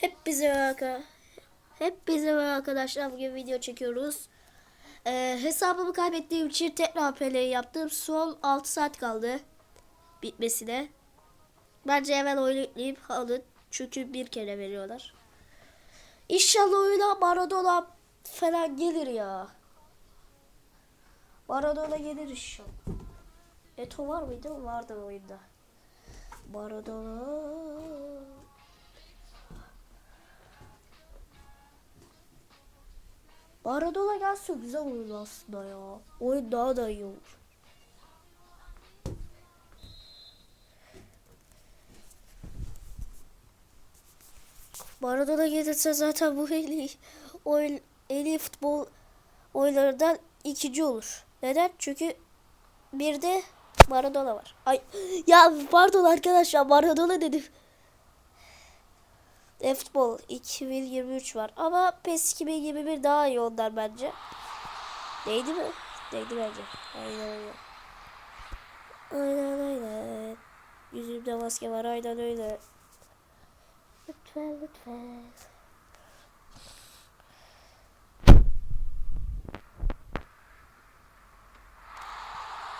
Hep bize hep bize arkadaşlar bugün video çekiyoruz. Ee, hesabımı kaybettiğim için tekrar play yaptım. Son 6 saat kaldı bitmesine. Bence hemen oyunu yükleyip alın. Çünkü bir kere veriyorlar. İnşallah oyuna Maradona falan gelir ya. Maradona gelir inşallah. Eto var mıydı? Vardı oyunda. Maradona. Maradona gelse güzel olur aslında ya. Oyun daha da iyi olur. Maradona gelirse zaten bu en iyi oyun, en iyi futbol oyunlarından ikinci olur. Neden? Çünkü bir de Maradona var. Ay ya pardon arkadaşlar Maradona dedim. E-futbol 2023 var ama PES 2021 daha iyi onlar bence. Değdi mi? Değdi bence. Aynen öyle. Aynen öyle. Yüzümde maske var aynen öyle. Lütfen lütfen.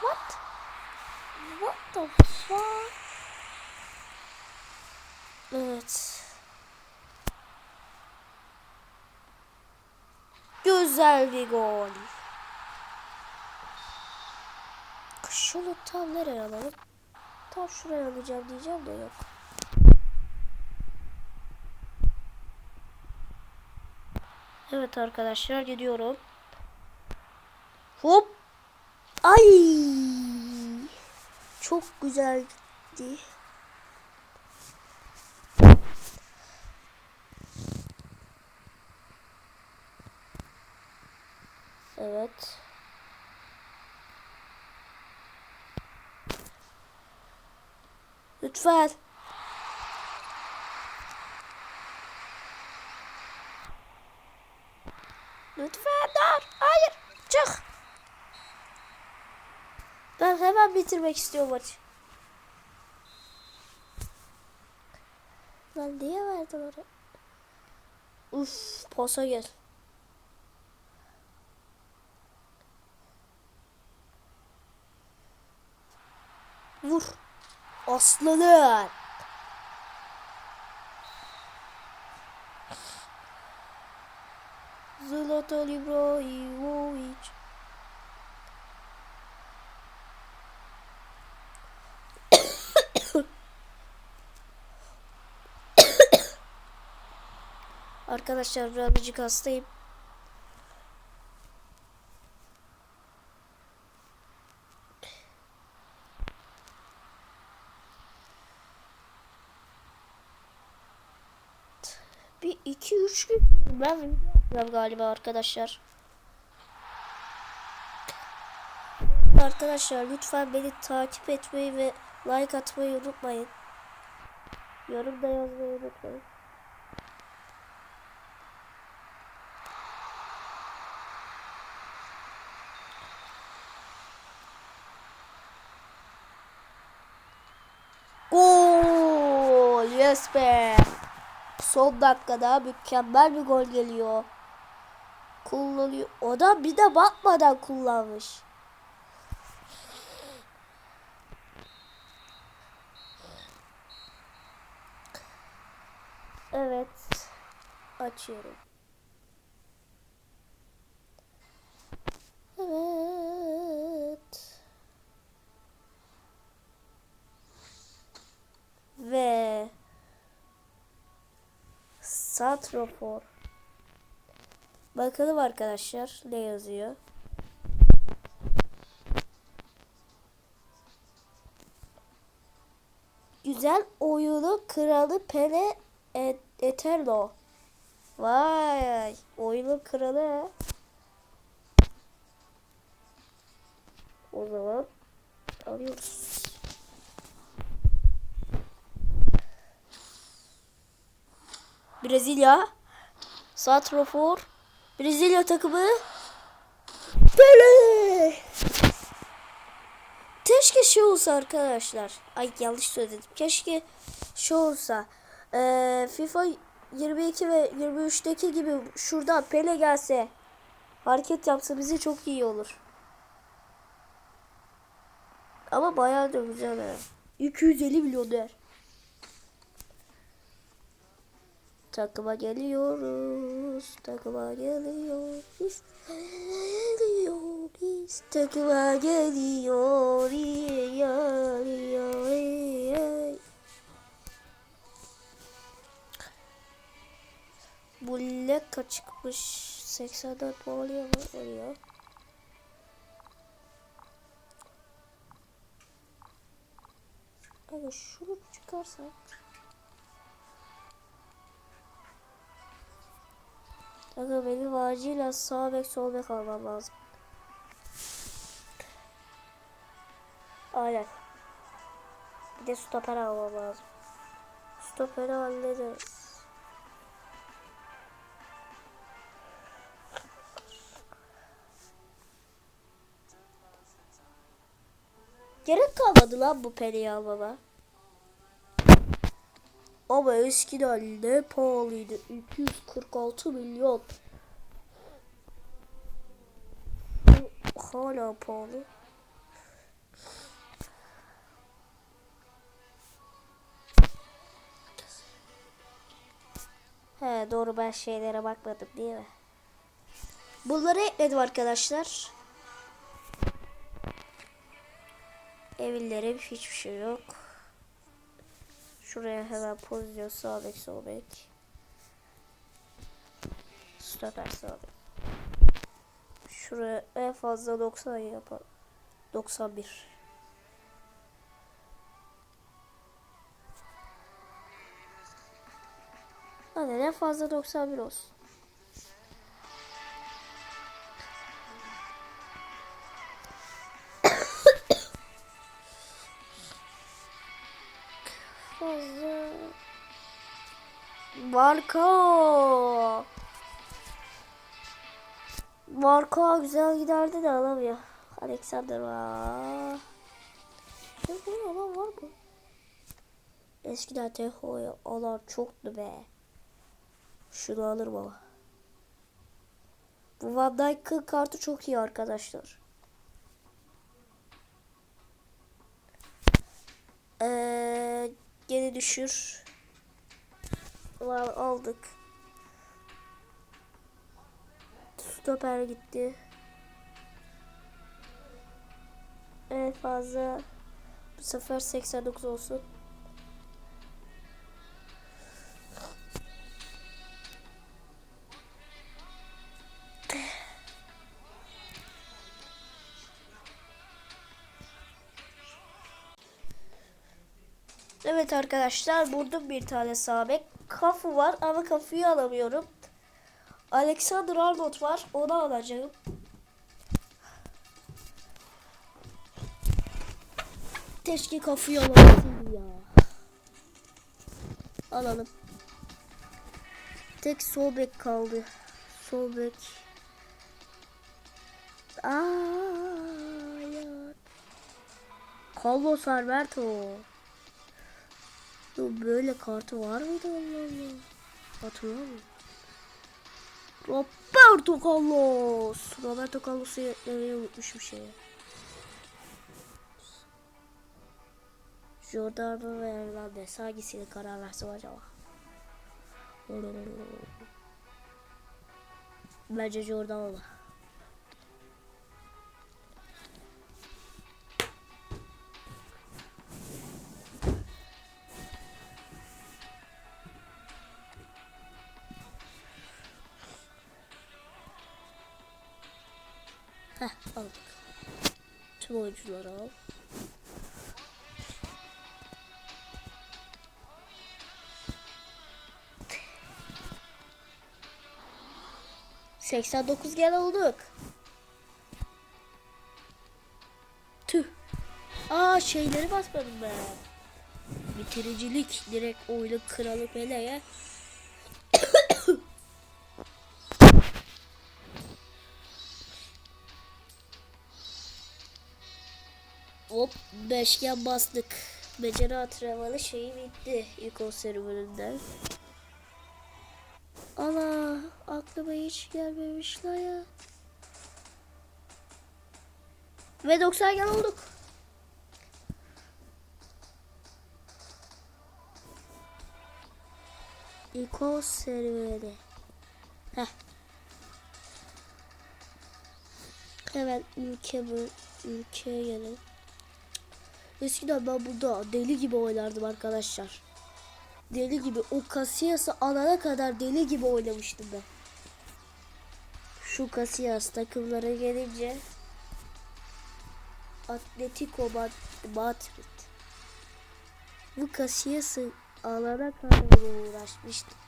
What? What the fuck? Evet. Güzel bir gol. Şunu tam nereye alalım? Tam şuraya alacağım diyeceğim de yok. Evet arkadaşlar gidiyorum. Hop. Ay. Çok güzeldi. Evet. Lütfen. Lütfen dur. Hayır. Çık. Ben hemen bitirmek istiyorum maçı. Lan niye verdin oraya? Uf, posa gel. Vur. Aslanım. Zlatan İbrahimovic. Arkadaşlar birazcık hastayım. Bir iki üç gün ben yapacağım galiba arkadaşlar. Arkadaşlar lütfen beni takip etmeyi ve like atmayı unutmayın. Yorum da yazmayı unutmayın. Gol! Yes be! Son dakikada mükemmel bir gol geliyor. Kullanıyor. O da bir de bakmadan kullanmış. Evet. Açıyorum. Evet. Ve Satrofor. Bakalım arkadaşlar ne yazıyor. Güzel oyunu kralı Pele Et Eterno. Vay, oyunun kralı. O zaman alıyoruz. Brezilya. Santrafor. Brezilya takımı. Pele. Keşke şey olsa arkadaşlar. Ay yanlış söyledim. Keşke şey olsa. Ee, FIFA 22 ve 23'teki gibi şuradan Pele gelse hareket yapsa bize çok iyi olur. Ama bayağı da güzel ha. 250 milyon der. Takıma geliyoruz. Takıma geliyoruz. Geliyoruz. Takıma geliyor. geliyor. Bu leka çıkmış. 84 puanı var ya. Abi şunu çıkarsak. Aga benim acilen sağ bek sol bek almam lazım. Aynen. Bir de stoper almam lazım. Stoperi hallederiz. Gerek kalmadı lan bu periyi almama. Ama eskiden ne pahalıydı. 246 milyon. Hala pahalı. He doğru ben şeylere bakmadım değil mi? Bunları ekledim arkadaşlar. Evillerim hiçbir şey yok. Şuraya hemen pozisyon sağ bek sol bek. Stoper sağ bek. Şuraya en fazla 90 yapalım. 91. Hadi en fazla 91 olsun. Marka. Marka güzel giderdi de alamıyor. Alexander var. Ya bu adam var mı? Eskiden Teho'yu alan çoktu be. Şunu alır baba. Bu Van Dijk'ın kartı çok iyi arkadaşlar. Eee geri düşür. Aldık. Stoper gitti. En fazla bu sefer 89 olsun. Evet arkadaşlar burada bir tane sağ bek. Kafu var ama kafuyu alamıyorum. Alexander Arnold var. Onu alacağım. Keşke kafuyu alabilseydim ya. Alalım. Tek sol bek kaldı. Sol bek. Aa, ya. Carlos Alberto. Ya böyle kartı var mıydı Allah Allah? Hatırlamıyorum. Roberto Carlos. Roberto Carlos'u eklemeyi unutmuşum şeye. Jordan ve Hernandez hangisine karar versem acaba? Bence Jordan olur. Oyuncuları al. Seksen dokuz gel olduk. Tüh. Aa şeyleri basmadım ben. Bitiricilik direkt oyunu kralı Pele'ye. Hop beşgen bastık. Beceri antrenmanı şeyi bitti ilk serüveninden. aklıma hiç gelmemiş la ya. Ve 90 gel olduk. İko serüveni. Heh. Hemen ülke bu ülkeye gelelim. Eskiden ben burada deli gibi oynardım arkadaşlar. Deli gibi o Casillas'ı alana kadar deli gibi oynamıştım ben. Şu Casillas takımlara gelince Atletico Mad- Madrid. Bu Casillas'ı alana kadar uğraşmıştım.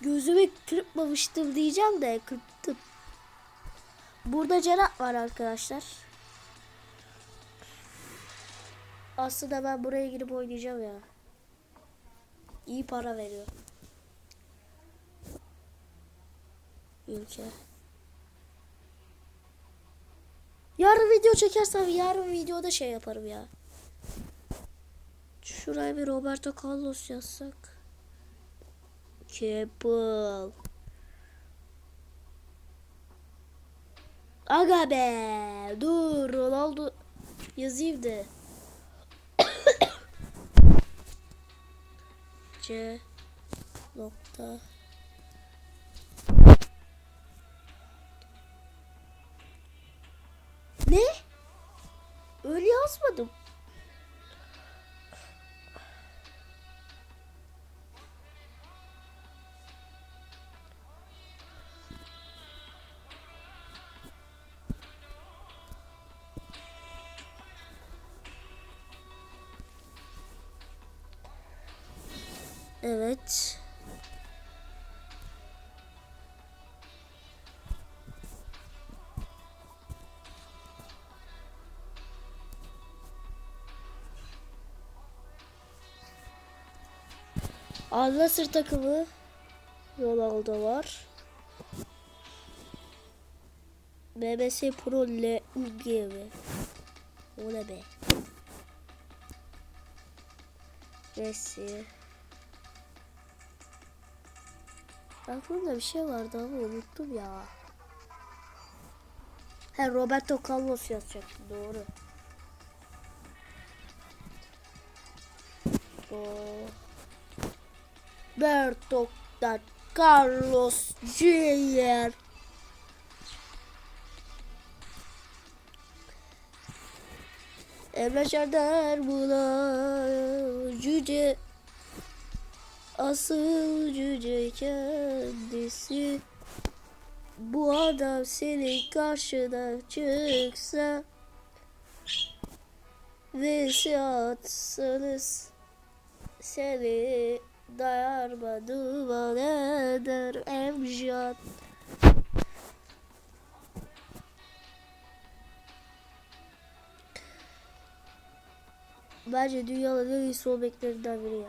Gözümü kırpmamıştım diyeceğim de kırptım. Burada Cenap var arkadaşlar. Aslında ben buraya girip oynayacağım ya. İyi para veriyor. Ülke. Yarın video çekersem yarın videoda şey yaparım ya. Şuraya bir Roberto Carlos yazsak. Keppel. Aga be. Dur Ronaldo yazayım da. C nokta Ne? Öyle yazmadım. Al Nassr takımı Ronaldo var. BBC Pro L UGV. O ne be? Messi. Aklımda bir şey vardı ama unuttum ya. He Roberto Carlos yazacaktım doğru. Roberto da Carlos Jr. Emre Şerdar bula cüce Asıl cüce kendisi Bu adam senin karşına çıksa Ve atsanız Seni darma duman eder emjad Bence dünyanın en iyi sol beklerinden biri ya.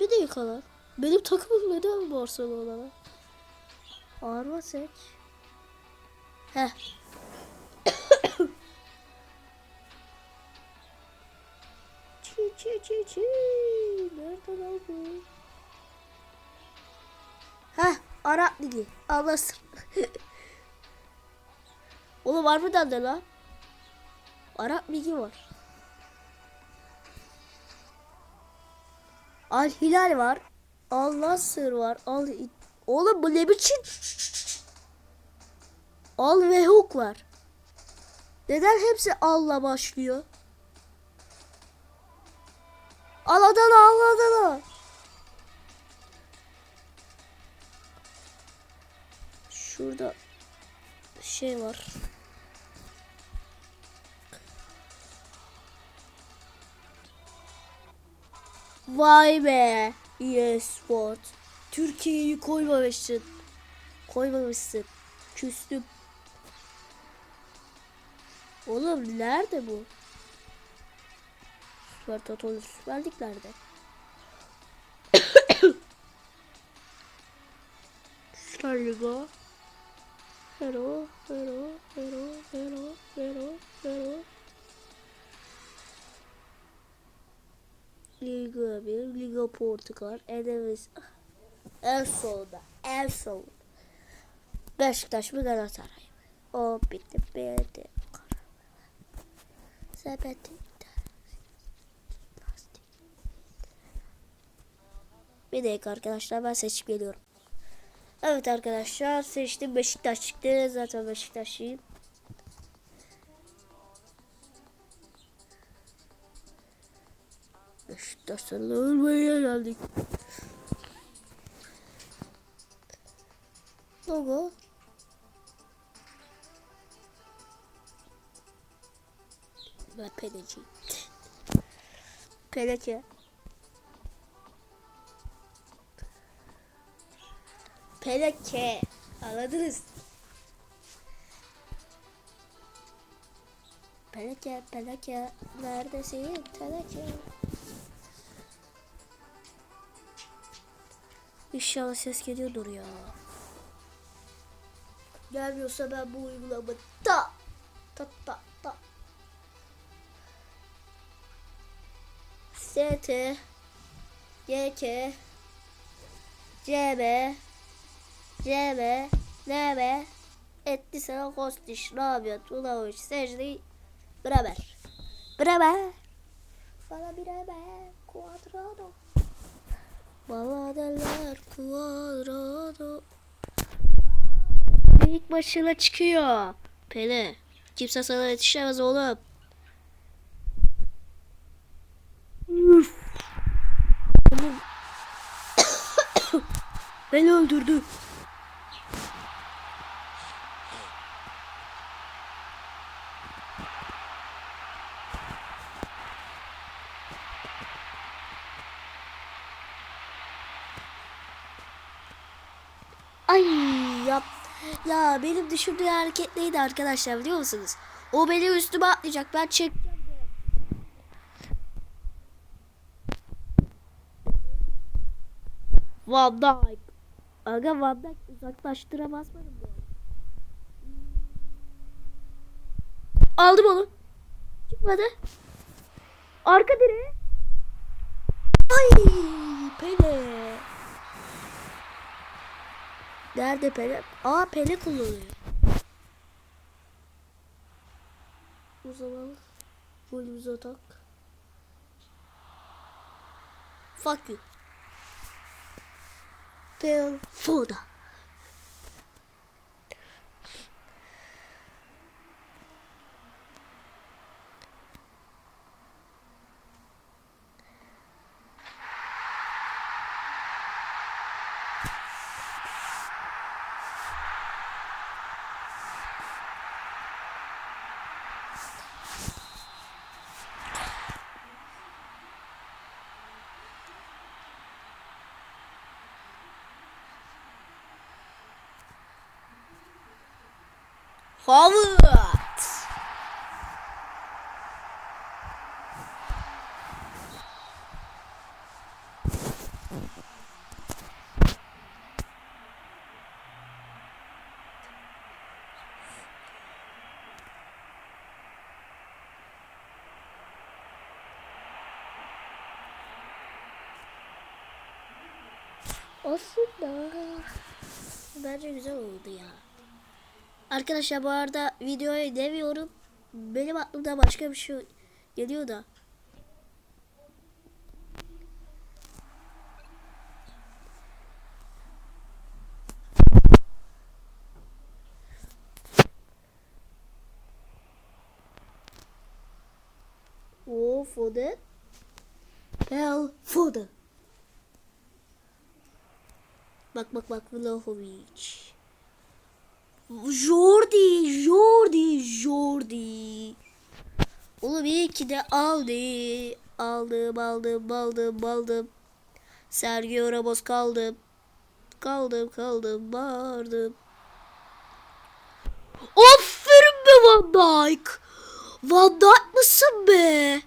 Bir dakika lan. Benim takımım neden Barcelona'da? Arma seç. Heh. çi çi çi çi. Nereden aldın? Heh. Arap Ligi. Alırsın. Oğlum var mı da lan? Arap Ligi var. Al Hilal var. Al Nasır var. Al Oğlum bu ne biçim? Al ve Hook var. Neden hepsi Al'la başlıyor? Al Adana al Adana. Şurada şey var. Vay be. Yes Sport. Türkiye'yi koymamışsın. Koymamışsın. Küstüm. Oğlum nerede bu? Süper Toto'lu Süper Lig nerede? Süper Lig o. Hero, hero, hero, hero, hero, hero. Liga 1, Liga Portugal, Enemies. En solda, en solda. Beşiktaş mı Galatasaray mı? O bitti, bitti. Sepeti. Bir dakika arkadaşlar ben seçip geliyorum. Evet arkadaşlar seçtim Beşiktaş çıktı. Zaten Beşiktaşlıyım. Beşiktaş'tan ölmeye geldik. Logo. Ben Peleciyim. Peleke. Peleke. Anladınız? Peleke, peleke. Neredesin? Peleke. İnşallah ses geliyordur ya. Gelmiyorsa ben bu uygulamada ta ta ta ta. ST YK CB CB NB Etti sana Kostiş. Rabiat Ulavuş Secde Beraber Beraber Bana beraber Kuadrado Bana derler Kuadrado İlk başına çıkıyor Pele Kimse sana yetişemez oğlum Üf. Beni öldürdü. Ay yap. Benim düşündüğüm hareket neydi arkadaşlar biliyor musunuz? O benim üstüme atlayacak. Ben çekeceğim. Van Dijk. Aga Van Dijk uzaklaştıramaz mıyım bu? Aldım onu. Çıkmadı. Arka direğe. Ay Pele. Nerede Pele? Aa Pele kullanıyor. O zaman golümüzü atak. Fuck you. Phil Foda. Forward. Aslında bence güzel oldu ya. Arkadaşlar bu arada videoyu demiyorum. Benim aklımda başka bir şey geliyor da. O Foden. Pel Foden. Bak bak bak Vlahovic. Jordi, Jordi, Jordi. Oğlum iyi ki de aldı. Aldım, aldım, aldım, aldım. Sergio Ramos kaldım. Kaldım, kaldım, bağırdım. Aferin be Van Dijk. Van Dijk mısın be?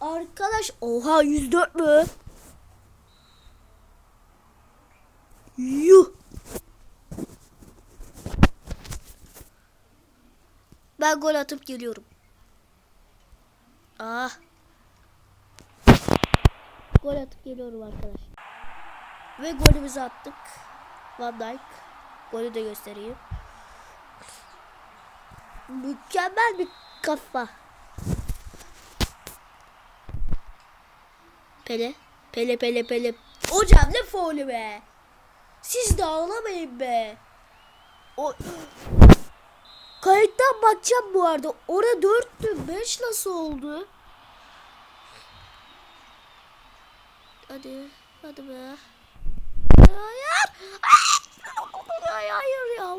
Arkadaş, oha 104 mü? Yuh. Ben gol atıp geliyorum. Ah. Gol atıp geliyorum arkadaş. Ve golümüzü attık. Van Dijk. Golü de göstereyim. Mükemmel bir kafa. Pele. Pele pele pele. Hocam ne faulü be. Siz de ağlamayın be. O... Kayıttan bakacağım bu arada. Orada 4'tü. 5 nasıl oldu? Hadi. Hadi be. Hayır. Hayır, hayır ya.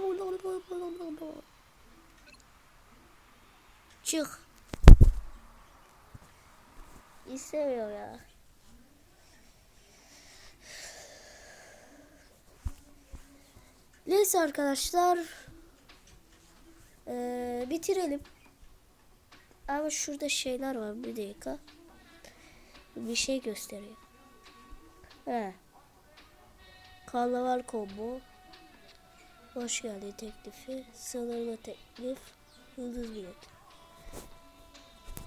Çık. İstemiyor ya. Neyse arkadaşlar. Ee, bitirelim. Ama şurada şeyler var bir dakika. Bir şey gösteriyor. He. Karnaval combo. Hoş geldin teklifi. Sınırlı teklif. Yıldız bilet.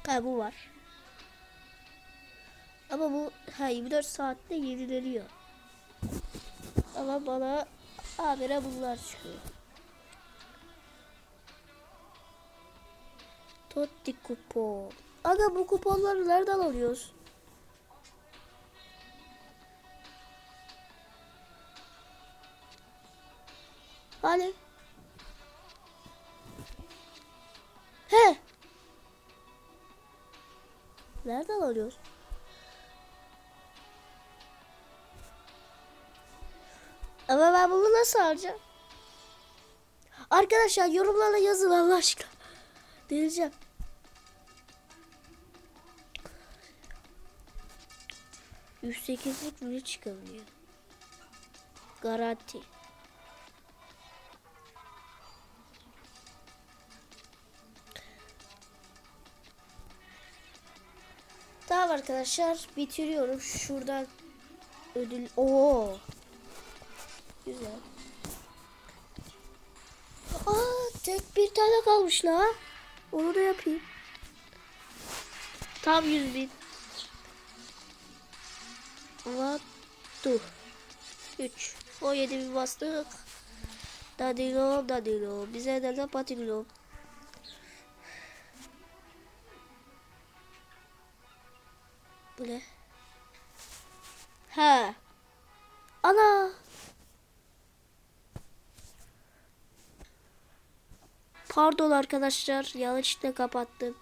Ha bu var. Ama bu ha 24 saatte yenileniyor. Ama bana habire bunlar çıkıyor. Totti kupon. Aga bu kuponları nereden alıyoruz? Hani? He. Nereden alıyoruz? Nasıl alacağım? Arkadaşlar yorumlara yazın Allah aşkına. Yüz sekizlik mi çıkabiliyor? Garanti. Tamam arkadaşlar bitiriyorum. Şuradan ödül. Oo. Güzel. Tek bir tane kalmış la. Onu da yapayım. Tam 100 bin. One, two, 3. 17 bin bastık. Dadilo, dadilo. Bize de de patilo. Bu ne? Ha. Ana. Pardon arkadaşlar. Yanlışlıkla kapattım.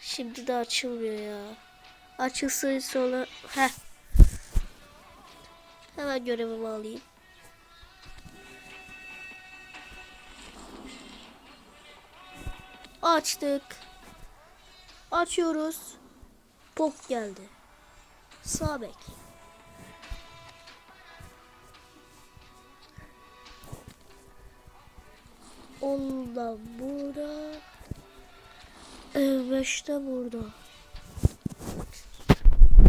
Şimdi de açılmıyor ya. Açılsın sonra. Heh. Hemen görevimi alayım. Açtık. Açıyoruz. Pop geldi. Sağ bek. Ondan burada. Evet de burada.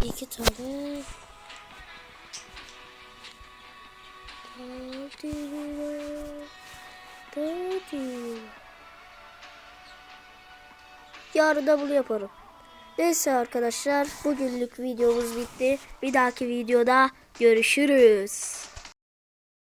İki tane. Yarın da bunu yaparım. Neyse arkadaşlar bugünlük videomuz bitti. Bir dahaki videoda görüşürüz.